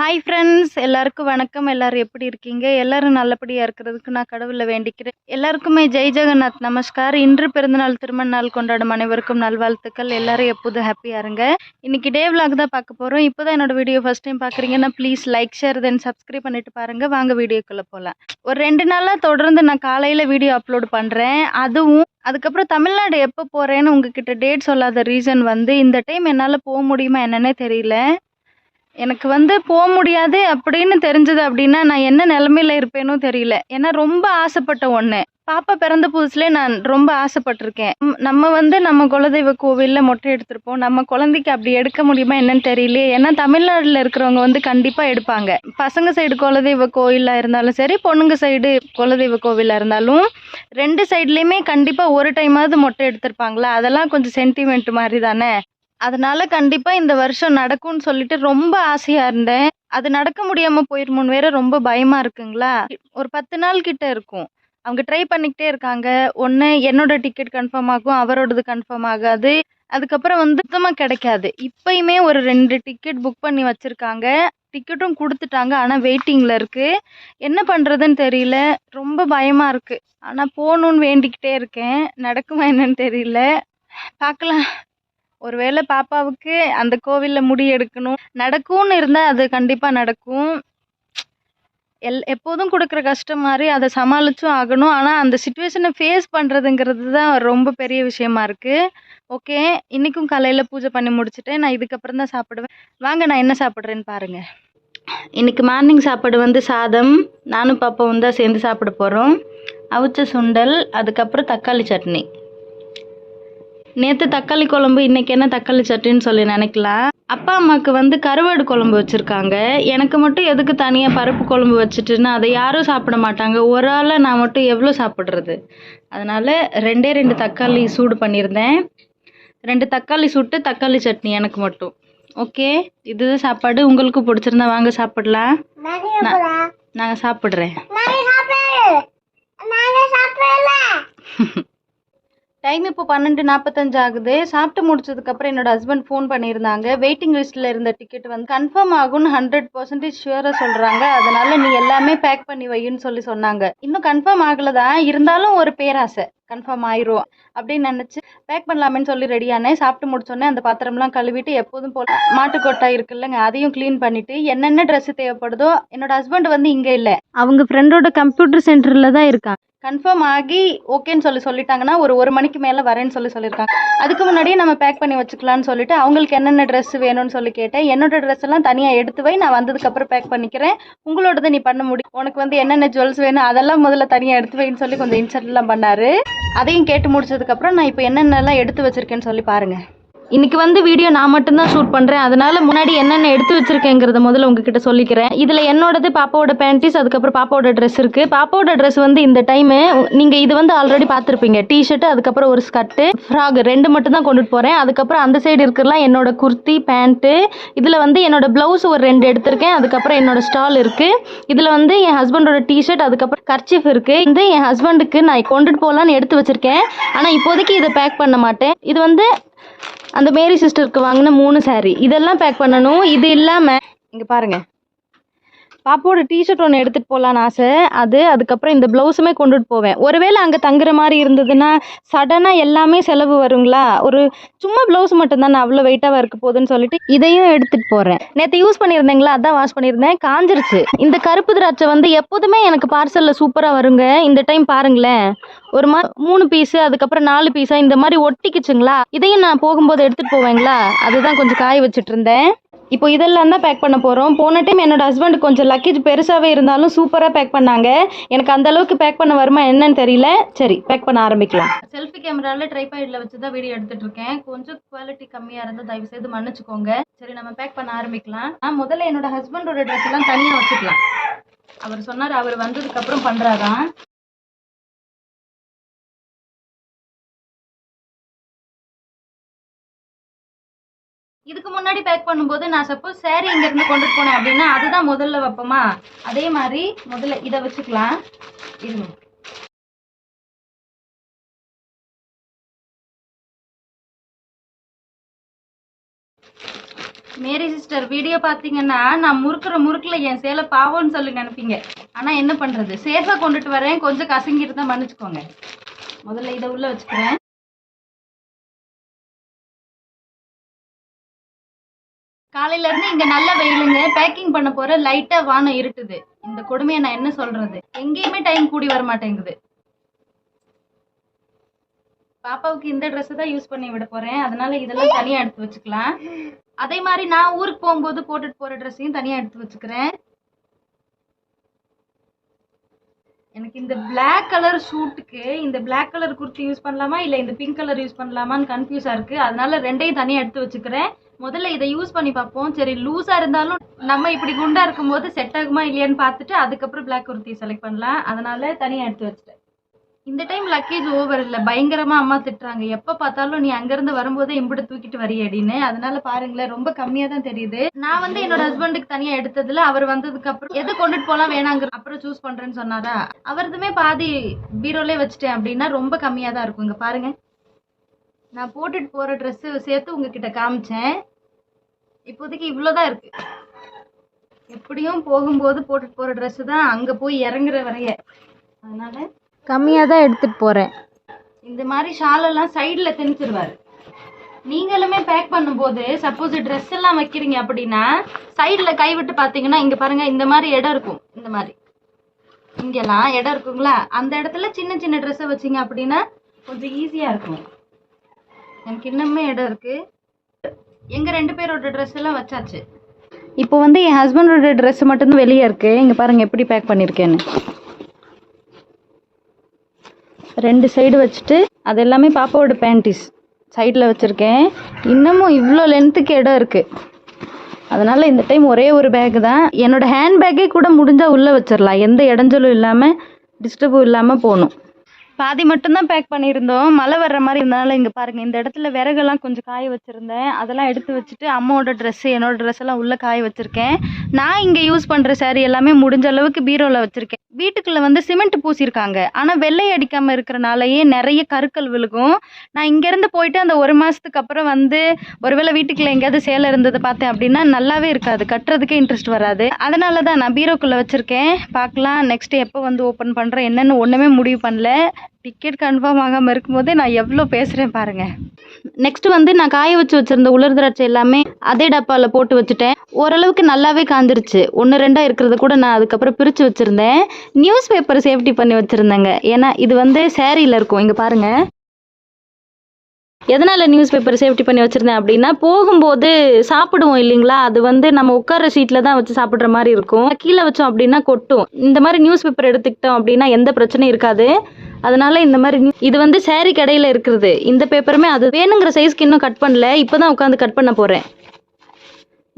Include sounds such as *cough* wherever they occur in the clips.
Hi friends எல்லாருக்கும் வணக்கம். எல்லாரும் எப்படி இருக்கீங்க? எல்லாரும் நல்லபடியாக இருக்கிறதுக்கு நான் கடவுளை வேண்டிக்கிறேன். எல்லாருக்குமே ஜெய் ஜெகநாத். நமஸ்கார். இன்று பிறந்தநாள் திருமண நாள் கொண்டாடும் அனைவருக்கும் நல்வாழ்த்துக்கள். எல்லாரும் எப்போதும் ஹாப்பியாக இருங்க. இன்னைக்கு டே vlog தான் பார்க்க போகிறோம் இப்போ தான் என்னோட வீடியோ ஃபஸ்ட் டைம் பார்க்குறீங்கன்னா please like share then subscribe பண்ணிட்டு பாருங்க. வாங்க வீடியோக்குள்ளே போகலாம் ஒரு ரெண்டு நாளாக தொடர்ந்து நான் காலையில் வீடியோ அப்லோட் பண்ணுறேன் அதுவும் அதுக்கப்புறம் தமிழ்நாடு எப்போ போகிறேன்னு உங்ககிட்ட டேட் சொல்லாத ரீசன் வந்து இந்த டைம் என்னால் போக முடியுமா என்னன்னே தெரியல. எனக்கு வந்து போக முடியாது அப்படின்னு தெரிஞ்சது அப்படின்னா நான் என்ன நிலமையில இருப்பேனோ தெரியல. ஏன்னா ரொம்ப ஆசைப்பட்ட ஒன்று பாப்பா பிறந்த புதுசுலேயே நான் ரொம்ப ஆசைப்பட்டிருக்கேன். நம்ம வந்து நம்ம குலதெய்வ கோவிலில் மொட்டை எடுத்திருப்போம். நம்ம குழந்தைக்கு அப்படி எடுக்க முடியுமா என்னன்னு தெரியலையே. ஏன்னா தமிழ்நாட்டில் இருக்கிறவங்க வந்து கண்டிப்பாக எடுப்பாங்க. பசங்க சைடு குலதெய்வ கோயிலாக இருந்தாலும் சரி பொண்ணுங்க சைடு குலதெய்வ கோவிலாக இருந்தாலும் ரெண்டு சைட்லேயுமே கண்டிப்பாக ஒரு டைமாவது மொட்டை எடுத்திருப்பாங்களா? அதெல்லாம் கொஞ்சம் சென்டிமெண்ட் மாதிரி தானே? அதனால கண்டிப்பாக இந்த வருஷம் நடக்கும்னு சொல்லிட்டு ரொம்ப ஆசையாக இருந்தேன். அது நடக்க முடியாமல் போயிருமோன்னு வேற ரொம்ப பயமாக இருக்குங்களா? ஒரு பத்து நாள் கிட்ட இருக்கும். அவங்க ட்ரை பண்ணிக்கிட்டே இருக்காங்க. ஒன்று என்னோட டிக்கெட் கன்ஃபார்ம் ஆகும் அவரோடது கன்ஃபார்ம் ஆகாது. அதுக்கப்புறம் வந்து சுத்தமாக கிடைக்காது. இப்பயுமே ஒரு ரெண்டு டிக்கெட் புக் பண்ணி வச்சுருக்காங்க. டிக்கெட்டும் கொடுத்துட்டாங்க ஆனால் வெயிட்டிங்கில் இருக்குது என்ன பண்ணுறதுன்னு தெரியல. ரொம்ப பயமாக இருக்குது ஆனால் போகணுன்னு வேண்டிக்கிட்டே இருக்கேன். நடக்குமா என்னன்னு தெரியல. பார்க்கலாம். ஒருவேளை பாப்பாவுக்கு அந்த கோவிலில் முடி எடுக்கணும். நடக்கும்னு இருந்தால் அது கண்டிப்பாக நடக்கும். எல் எப்போதும் கொடுக்குற கஷ்டம் மாதிரி அதை சமாளிச்சும் ஆகணும். ஆனால் அந்த சுச்சுவேஷனை ஃபேஸ் பண்ணுறதுங்கிறது தான் ரொம்ப பெரிய விஷயமா இருக்குது ஓகே இன்றைக்கும் காலையில் பூஜை பண்ணி முடிச்சுட்டேன். நான் இதுக்கப்புறம் தான் சாப்பிடுவேன். வாங்க நான் என்ன சாப்பிட்றேன்னு பாருங்கள் இன்றைக்கி மார்னிங் சாப்பாடு வந்து சாதம். நானும் பாப்பாவும் தான் சேர்ந்து சாப்பிட போகிறோம் அவிச்ச சுண்டல் அதுக்கப்புறம் தக்காளி சட்னி. நேற்று தக்காளி குழம்பு இன்னைக்கு என்ன தக்காளி சட்னின்னு சொல்லி நினைக்கலாம் அப்பா அம்மாவுக்கு வந்து கருவாடு குழம்பு வச்சுருக்காங்க. எனக்கு மட்டும் எதுக்கு தனியாக பருப்பு குழம்பு வச்சுட்டுன்னா அதை யாரும் சாப்பிட மாட்டாங்க. ஒரு ஆளை நான் மட்டும் எவ்வளோ சாப்பிட்றது? அதனால் ரெண்டே ரெண்டு தக்காளி சூடு பண்ணியிருந்தேன். ரெண்டு தக்காளி சுட்டு தக்காளி சட்னி எனக்கு மட்டும். ஓகே இதுதான் சாப்பாடு உங்களுக்கு பிடிச்சிருந்தா வாங்க சாப்பிடலாம். நாங்கள் சாப்பிட்றேன். *laughs* டைம் இப்போ பன்னெண்டு நாற்பத்தஞ்சு ஆகுது. சாப்பிட்டு முடிச்சதுக்கப்புறம் என்னோட ஹஸ்பண்ட் ஃபோன் பண்ணியிருந்தாங்க. வெயிட்டிங் லிஸ்ட்டில் இருந்த டிக்கெட் வந்து கன்ஃபார்ம் ஆகும்னு ஹண்ட்ரட் பர்சன்டேஜ் ஷுவராக சொல்கிறாங்க அதனால நீ எல்லாமே பேக் பண்ணி வைன்னு சொல்லி சொன்னாங்க. இன்னும் கன்ஃபார்ம் ஆகலை தான் இருந்தாலும் ஒரு பேராசை. கன்ஃபார்ம் ஆயிரும் அப்படின்னு நினச்சி பேக் பண்ணலாமேன்னு சொல்லி ரெடியானேன் சாப்பிட்டு முடிச்சோடனே அந்த பாத்திரம்லாம் கழுவிட்டு எப்போதும் போல மாட்டுக்கொட்டை இருக்குல்லங்க. அதையும் க்ளீன் பண்ணிட்டு என்னென்ன ட்ரெஸ் தேவைப்படுதோ என்னோட ஹஸ்பண்ட் வந்து இங்கே இல்லை. அவங்க ஃப்ரெண்டோட கம்ப்யூட்டர் சென்டரில் தான் இருக்காங்க. கன்ஃபார்ம் ஆகி ஓகேன்னு சொல்லி சொல்லிட்டாங்கன்னா ஒரு ஒரு மணிக்கு மேலே வரேன்னு சொல்லி சொல்லியிருக்காங்க அதுக்கு முன்னாடியே நம்ம பேக் பண்ணி வச்சுக்கலாம்னு சொல்லிட்டு அவங்களுக்கு என்னென்ன ட்ரெஸ் வேணும்னு சொல்லி கேட்டேன். என்னோட ட்ரெஸ் எல்லாம் தனியாக எடுத்து வை நான் வந்ததுக்கப்புறம் பேக் பண்ணிக்கிறேன். உங்களோடது நீ பண்ண முடியும். உனக்கு வந்து என்னென்ன ஜுவல்ஸ் வேணும் அதெல்லாம் முதல்ல தனியாக எடுத்து வைன்னு சொல்லி கொஞ்சம் இன்சர்ட்லாம் பண்ணாரு. அதையும் கேட்டு முடிச்சதுக்கப்புறம் நான் இப்போ என்னென்னலாம் எடுத்து வச்சிருக்கேன்னு சொல்லி பாருங்கள் இன்னைக்கு வந்து வீடியோ நான் மட்டும்தான் ஷூட் பண்ணுறேன் அதனால முன்னாடி என்னென்ன எடுத்து வச்சிருக்கேங்கிறத முதல்ல உங்ககிட்ட சொல்லிக்கிறேன். இதில் என்னோடது பாப்பாவோட பேண்டிஸ் அதுக்கப்புறம் பாப்பாவோட ட்ரெஸ் இருக்குது பாப்பாவோட ட்ரெஸ் வந்து இந்த டைமு நீங்கள் இது வந்து ஆல்ரெடி பார்த்துருப்பீங்க. டிஷர்ட் அதுக்கப்புறம் ஒரு ஸ்கர்ட்டு ஃப்ராக் ரெண்டு மட்டும் தான் கொண்டுட்டு போகிறேன் அதுக்கப்புறம் அந்த சைடு இருக்கிறலாம் என்னோட குர்த்தி பேண்ட்டு இதில் வந்து என்னோட ப்ளவுஸ் ஒரு ரெண்டு எடுத்திருக்கேன். அதுக்கப்புறம் என்னோட ஸ்டால் இருக்குது இதில் வந்து என் ஹஸ்பண்டோட டிஷர்ட் அதுக்கப்புறம் கர்ச்சிஃப் இருக்குது இது என் ஹஸ்பண்டுக்கு நான் கொண்டுட்டு போகலான்னு எடுத்து வச்சிருக்கேன். ஆனால் இப்போதைக்கு இதை பேக் பண்ண மாட்டேன். இது வந்து அந்த மேரி சிஸ்டருக்கு வாங்கின மூணு சாரீ இதெல்லாம் பேக் பண்ணணும். இது இல்லாமல் இங்கே பாருங்கள் பாப்பாவோட டிஷர்ட் ஒன்று எடுத்துகிட்டு போகலான்னு ஆசை. அது அதுக்கப்புறம் இந்த ப்ளவுஸுமே கொண்டுட்டு போவேன். ஒருவேளை அங்கே தங்குற மாதிரி இருந்ததுன்னா சடனாக எல்லாமே செலவு வருங்களா? ஒரு சும்மா ப்ளவுஸ் மட்டும்தான் அவ்வளோ வெயிட்டாக இருக்க போகுதுன்னு சொல்லிட்டு இதையும் எடுத்துகிட்டு போகிறேன் நேற்று யூஸ் பண்ணியிருந்தேங்களா? அதான் வாஷ் பண்ணியிருந்தேன். காஞ்சிருச்சு. இந்த கருப்பு திராட்சை வந்து எப்போதுமே எனக்கு பார்சலில் சூப்பராக வருங்க. இந்த டைம் பாருங்களேன். ஒரு மா மூணு பீஸு அதுக்கப்புறம் நாலு பீஸா இந்த மாதிரி ஒட்டிக்கிச்சுங்களா? இதையும் நான் போகும்போது எடுத்துகிட்டு போவேங்களா? அதுதான் கொஞ்சம் காய வச்சுட்டு இருந்தேன். இப்போ இதெல்லாம் தான் பேக் பண்ண போகிறோம் போன டைம் என்னோட ஹஸ்பண்ட் கொஞ்சம் லக்கேஜ் பெருசாகவே இருந்தாலும் சூப்பராக பேக் பண்ணாங்க. எனக்கு அந்த அளவுக்கு பேக் பண்ண வருமா என்னன்னு தெரியல. சரி பேக் பண்ண ஆரம்பிக்கலாம். செல்ஃபி கேமராவில் ட்ரைபாய்டில் வச்சு தான் வீடியோ எடுத்துட்டு இருக்கேன். கொஞ்சம் குவாலிட்டி கம்மியாக இருந்தால் தயவு செய்து மன்னிச்சுக்கோங்க. சரி நம்ம பேக் பண்ண ஆரம்பிக்கலாம். நான் முதல்ல என்னோட ஹஸ்பண்டோட ட்ரெஸ்லாம் தனியாக வச்சுக்கலாம். அவர் சொன்னார் அவர் வந்ததுக்கப்புறம் பண்ணுறாராம் இதுக்கு முன்னாடி பேக் பண்ணும்போது நான் சப்போஸ் saree இங்கேருந்து கொண்டு கொண்டுட்டு போனேன் அப்படின்னா அதுதான் முதல்ல வைப்போமா? அதே மாதிரி முதல்ல இதை வச்சுக்கலாம். இருங்க. மேரி சிஸ்டர் வீடியோ பார்த்தீங்கன்னா நான் முறுக்கிற முறுக்கில் என் சேலை பாவம்னு சொல்லி நினைப்பீங்க. ஆனால் என்ன பண்ணுறது சேஃபாக கொண்டுட்டு வரேன். கொஞ்சம் கசங்கிட்டு தான் மன்னிச்சுக்கோங்க. முதல்ல இதை உள்ளே வச்சுக்கிறேன். காலையில இருந்து இங்க நல்ல வெயிலுங்க. பேக்கிங் பண்ண போற லைட்டா வானம் இருட்டுது இந்த கொடுமையை நான் என்ன சொல்றது? எங்கேயுமே டைம் கூடி வர மாட்டேங்குது. பாப்பாவுக்கு இந்த ட்ரெஸ் தான் யூஸ் பண்ணி விட போறேன். அதனால இதெல்லாம் தனியா எடுத்து வச்சுக்கலாம். அதே மாதிரி நான் ஊருக்கு போகும்போது போட்டுட்டு போற ட்ரெஸ்ஸையும் தனியா எடுத்து வச்சுக்கிறேன். எனக்கு இந்த பிளாக் கலர் ஷூட்டுக்கு இந்த பிளாக் கலர் குர்த்தி யூஸ் பண்ணலாமா? இல்ல இந்த பிங்க் கலர் யூஸ் பண்ணலாமான்னு கன்ஃபியூஸா இருக்கு. அதனால ரெண்டையும் தனியா எடுத்து வச்சுக்கிறேன். முதல்ல இதை யூஸ் பண்ணி பார்ப்போம். சரி லூஸா இருந்தாலும் நம்ம இப்படி குண்டா இருக்கும்போது செட் ஆகுமா இல்லையான்னு பார்த்துட்டு அதுக்கப்புறம் பிளாக் குர்த்தி செலக்ட் பண்ணலாம். அதனால தனியா எடுத்து வச்சுட்டேன். இந்த டைம் லக்கேஜ் ஓவர் இல்லை. பயங்கரமா அம்மா திட்டுறாங்க. எப்ப பார்த்தாலும் நீ அங்கிருந்து வரும்போதே இம்பிட தூக்கிட்டு வரியடின்னு அதனால பாருங்களேன் ரொம்ப கம்மியா தான் தெரியுது. நான் வந்து என்னோட ஹஸ்பண்டுக்கு தனியா எடுத்ததுல அவர் வந்ததுக்கு அப்புறம் எது கொண்டுட்டு போலாம் வேணாங்கிற அப்புறம் சூஸ் பண்றேன்னு சொன்னாரா? அவரதுமே பாதி பீரோலே வச்சுட்டேன் அப்படின்னா ரொம்ப கம்மியா தான் இருக்கும். இங்க பாருங்க. நான் போட்டுட்டு போற ட்ரெஸ்ஸு சேர்த்து உங்ககிட்ட காமிச்சேன். இப்போதைக்கு இவ்வளோதான் இருக்கு. எப்படியும் போகும்போது போட்டுட்டு போற Dress தான் அங்க போய் இறங்குற வரைய. அதனால கம்மியாக தான் எடுத்துட்டு போறேன். இந்த மாதிரி ஷாலெல்லாம் சைடில் திணிச்சிருவாரு நீங்களுமே பேக் பண்ணும்போது சப்போஸ் ட்ரெஸ் எல்லாம் வைக்கிறீங்க அப்படின்னா சைடில் கை விட்டு பார்த்தீங்கன்னா இங்கே பாருங்க இந்த மாதிரி இடம் இருக்கும். இந்த மாதிரி. இங்கெல்லாம் இடம் இருக்குங்களா? அந்த இடத்துல சின்ன சின்ன ட்ரெஸ்ஸை வச்சீங்க அப்படின்னா கொஞ்சம் ஈஸியாக இருக்கும். எனக்கு இன்னுமே இடம் இருக்கு. எங்கள் ரெண்டு பேரோட ட்ரெஸ் எல்லாம் வச்சாச்சு. இப்போ வந்து என் ஹஸ்பண்டோட ட்ரெஸ் மட்டும்தான் வெளியே இருக்கு. இங்கே பாருங்க எப்படி பேக் பண்ணியிருக்கேன்னு ரெண்டு சைடு வச்சுட்டு அது எல்லாமே பாப்பாவோட பேண்டிஸ் சைடில் வச்சுருக்கேன். இன்னமும் இவ்வளோ லென்த்துக்கு இடம் இருக்குது அதனால் இந்த டைம் ஒரே ஒரு பேக் தான். என்னோட ஹேண்ட் பேக்கே கூட முடிஞ்சால் உள்ளே வச்சிடலாம் எந்த இடைஞ்சலும் இல்லாமல் டிஸ்டர்பும் இல்லாமல் போகணும். பாதி மட்டும்தான் பேக் பண்ணியிருந்தோம். மழை வர்ற மாதிரி இருந்தனால இங்கே பாருங்கள் இந்த இடத்துல விறகெல்லாம் கொஞ்சம் காய வச்சுருந்தேன். அதெல்லாம் எடுத்து வச்சுட்டு அம்மாவோட ட்ரெஸ்ஸு என்னோட ட்ரெஸ் எல்லாம் உள்ளே காய வச்சுருக்கேன். நான் இங்கே யூஸ் பண்ணுற saree எல்லாமே முடிஞ்ச அளவுக்கு பீரோவில் வச்சுருக்கேன். வீட்டுக்குள்ளே வந்து சிமெண்ட் பூசியிருக்காங்க. ஆனால் வெள்ளை அடிக்காமல் இருக்கிறனாலயே நிறைய கருக்கள் விழுகும். நான் இங்கேருந்து போயிட்டு அந்த ஒரு மாதத்துக்கு அப்புறம் வந்து ஒருவேளை வீட்டுக்குள்ளே எங்கேயாவது சேலை இருந்ததை பார்த்தேன் அப்படின்னா நல்லாவே இருக்காது. கட்டுறதுக்கே இன்ட்ரெஸ்ட் வராது. அதனால தான் நான் பீரோக்குள்ளே வச்சுருக்கேன். பார்க்கலாம் நெக்ஸ்ட் எப்போ வந்து ஓப்பன் பண்ணுறேன் என்னென்னு ஒன்றுமே முடிவு பண்ணல. டிக்கெட் கன்ஃபார்ம் ஆகாமல் இருக்கும்போதே நான் எவ்வளோ பேசுகிறேன் பாருங்கள் நெக்ஸ்ட் வந்து நான் காய வச்சு வச்சுருந்த உலர் திராட்சை எல்லாமே அதே டப்பாவில் போட்டு வச்சுட்டேன். ஓரளவுக்கு நல்லாவே காஞ்சிருச்சு. ஒன்று ரெண்டாக இருக்கிறத கூட நான் அதுக்கப்புறம் பிரித்து வச்சுருந்தேன். நியூஸ் பேப்பர் சேஃப்டி பண்ணி வச்சுருந்தேங்க. ஏன்னா இது வந்து சேரீயில் இருக்கும். இங்கே பாருங்க. எதனால் நியூஸ் பேப்பர் சேஃப்டி பண்ணி வச்சுருந்தேன் அப்படின்னா போகும்போது சாப்பிடுவோம் இல்லைங்களா? அது வந்து நம்ம உட்கார சீட்டில் தான் வச்சு சாப்பிட்ற மாதிரி இருக்கும். கீழே வச்சோம் அப்படின்னா கொட்டும். இந்த மாதிரி நியூஸ் பேப்பர் எடுத்துக்கிட்டோம் அப்படின்னா எந்த பிரச்சனையும் இருக்காது. அதனால இந்த மாதிரி இது வந்து சேரீ கடையில் இருக்கிறது. இந்த பேப்பருமே அது வேணுங்கிற சைஸ்க்கு இன்னும் கட் பண்ணல. இப்போ தான் உட்காந்து கட் பண்ண போகிறேன்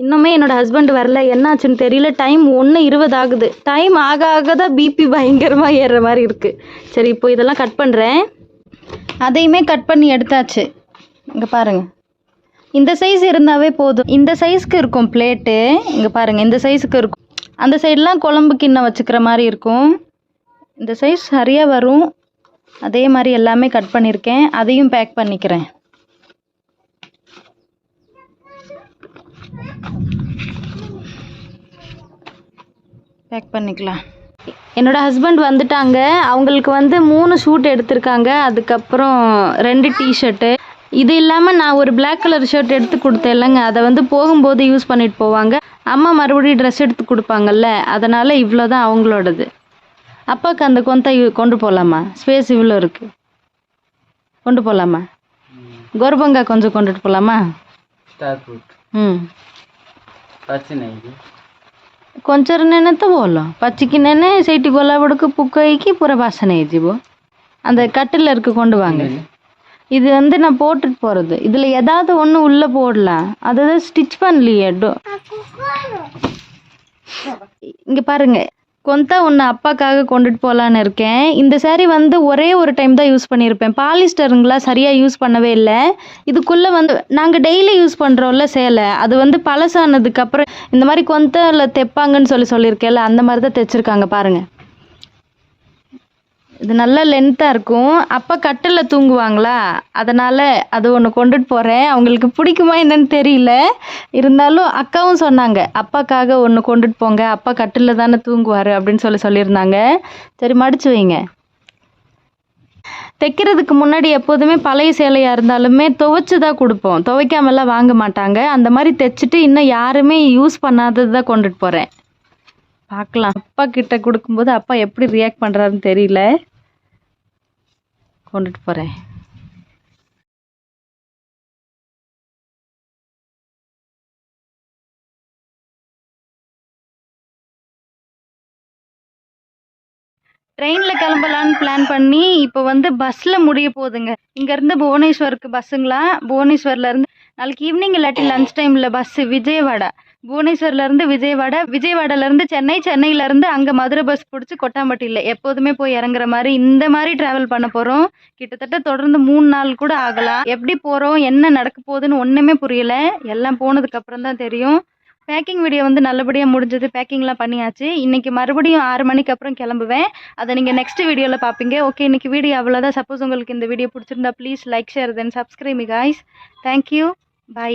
இன்னுமே என்னோட ஹஸ்பண்ட் வரல. என்னாச்சுன்னு தெரியல. டைம் ஒன்று இருபது ஆகுது. டைம் ஆக ஆக தான் பிபி பயங்கரமாக ஏறுற மாதிரி இருக்குது சரி இப்போ இதெல்லாம் கட் பண்ணுறேன் அதையுமே கட் பண்ணி எடுத்தாச்சு. இங்கே பாருங்கள் இந்த சைஸ் இருந்தாவே போதும். இந்த சைஸ்க்கு இருக்கும் பிளேட்டு இங்கே பாருங்கள் இந்த சைஸுக்கு இருக்கும். அந்த சைடெலாம் குழம்பு கிண்ணம் வச்சுக்கிற மாதிரி இருக்கும். இந்த சைஸ் சரியாக வரும். அதே மாதிரி எல்லாமே கட் பண்ணியிருக்கேன் அதையும் பேக் பண்ணிக்கிறேன். பேக் பண்ணிக்கலாம். என்னோட ஹஸ்பண்ட் வந்துட்டாங்க. அவங்களுக்கு வந்து மூணு ஷூட் எடுத்திருக்காங்க. அதுக்கப்புறம் ரெண்டு டிஷர்ட்டு இது இல்லாமல் நான் ஒரு பிளாக் கலர் ஷர்ட் எடுத்து கொடுத்தேன் இல்லைங்க. அதை வந்து போகும்போது யூஸ் பண்ணிட்டு போவாங்க. அம்மா மறுபடியும் ட்ரெஸ் எடுத்து கொடுப்பாங்கல்ல. அதனால் இவ்வளோ தான் அவங்களோடது. அப்பாவுக்கு அந்த கொந்தா கொண்டு போகலாமா ஸ்பேஸ் இவ்வளோ இருக்கு. கொண்டு போகலாமா கோர்பங்கா கொஞ்சம் கொண்டுட்டு போகலாமா ம். కొంచెం నేనే ତ பச்சைக்கு ପାଚିକି ନେନେ ସେଇଠି ଗଲାବେଳକୁ ପୁକ ହେଇକି ପୁରା அந்த கட்டில் இருக்க கொண்டு வாங்க. இது வந்து நான் போட்டுட்டு போகிறது இதில் ஏதாவது ஒன்று உள்ளே போடலாம். அதாவது ஸ்டிச் பண்ணலையே இங்கே பாருங்கள் கொந்தா ஒன்று அப்பாக்காக கொண்டுட்டு போகலான்னு இருக்கேன். இந்த சேரீ வந்து ஒரே ஒரு டைம் தான் யூஸ் பண்ணியிருப்பேன் பாலிஸ்டருங்களா சரியாக யூஸ் பண்ணவே இல்லை. இதுக்குள்ளே வந்து நாங்கள் டெய்லி யூஸ் பண்ணுறோம்ல சேலை. அது வந்து பழசானதுக்கப்புறம் இந்த மாதிரி கொந்தாவில் தைப்பாங்கன்னு சொல்லி சொல்லியிருக்கேன்ல அந்த மாதிரி தான் தைச்சிருக்காங்க பாருங்கள் இது நல்லா லென்த்தாக இருக்கும். அப்பா கட்டில் தூங்குவாங்களா? அதனால் அது ஒன்று கொண்டுட்டு போகிறேன் அவங்களுக்கு பிடிக்குமா என்னன்னு தெரியல. இருந்தாலும் அக்காவும் சொன்னாங்க அப்பாக்காக ஒன்று கொண்டுட்டு போங்க. அப்பா கட்டில் தானே தூங்குவார் அப்படின்னு சொல்லி சொல்லியிருந்தாங்க. சரி மடிச்சு வைங்க. தைக்கிறதுக்கு முன்னாடி எப்போதுமே பழைய சேலையாக இருந்தாலுமே துவைச்சு தான் கொடுப்போம். துவைக்காமலாம் வாங்க மாட்டாங்க. அந்த மாதிரி தைச்சிட்டு இன்னும் யாருமே யூஸ் பண்ணாதது தான் கொண்டுட்டு போகிறேன் பார்க்கலாம். அப்பா கிட்ட கொடுக்கும்போது அப்பா எப்படி ரியாக்ட் பண்ணுறாருன்னு தெரியல. கொண்டுட்டு போகிறேன் ட்ரெயினில் கிளம்பலான்னு பிளான் பண்ணி இப்போ வந்து பஸ்ஸில் முடிய போகுதுங்க. இங்கேருந்து புவனேஸ்வருக்கு பஸ்ஸுங்களா? புவனேஸ்வர்லேருந்து நாளைக்கு ஈவினிங் இல்லாட்டி லஞ்ச் டைமில் பஸ்ஸு விஜயவாடா? புவனேஸ்வர்லேருந்து விஜயவாடா விஜயவாடாலேருந்து சென்னை சென்னையிலேருந்து அங்கே மதுரை பஸ் பிடிச்சி கொட்டாம்பட்டியில. எப்போதுமே போய் இறங்குற மாதிரி இந்த மாதிரி ட்ராவல் பண்ண போகிறோம் கிட்டத்தட்ட தொடர்ந்து மூணு நாள் கூட ஆகலாம். எப்படி போகிறோம் என்ன நடக்க போகுதுன்னு ஒன்றுமே புரியல. எல்லாம் போனதுக்கப்புறம் தான் தெரியும். பேக்கிங் வீடியோ வந்து நல்லபடியாக முடிஞ்சது. பேக்கிங்லாம் பண்ணியாச்சு. இன்றைக்கி மறுபடியும் ஆறு மணிக்கு அப்புறம் கிளம்புவேன். அதை நீங்கள் நெக்ஸ்ட் வீடியோவில் பார்ப்பீங்க ஓகே இன்றைக்கி வீடியோ அவ்வளோதான் சப்போஸ் உங்களுக்கு இந்த வீடியோ பிடிச்சிருந்தா please like share then subscribe guys thank you bye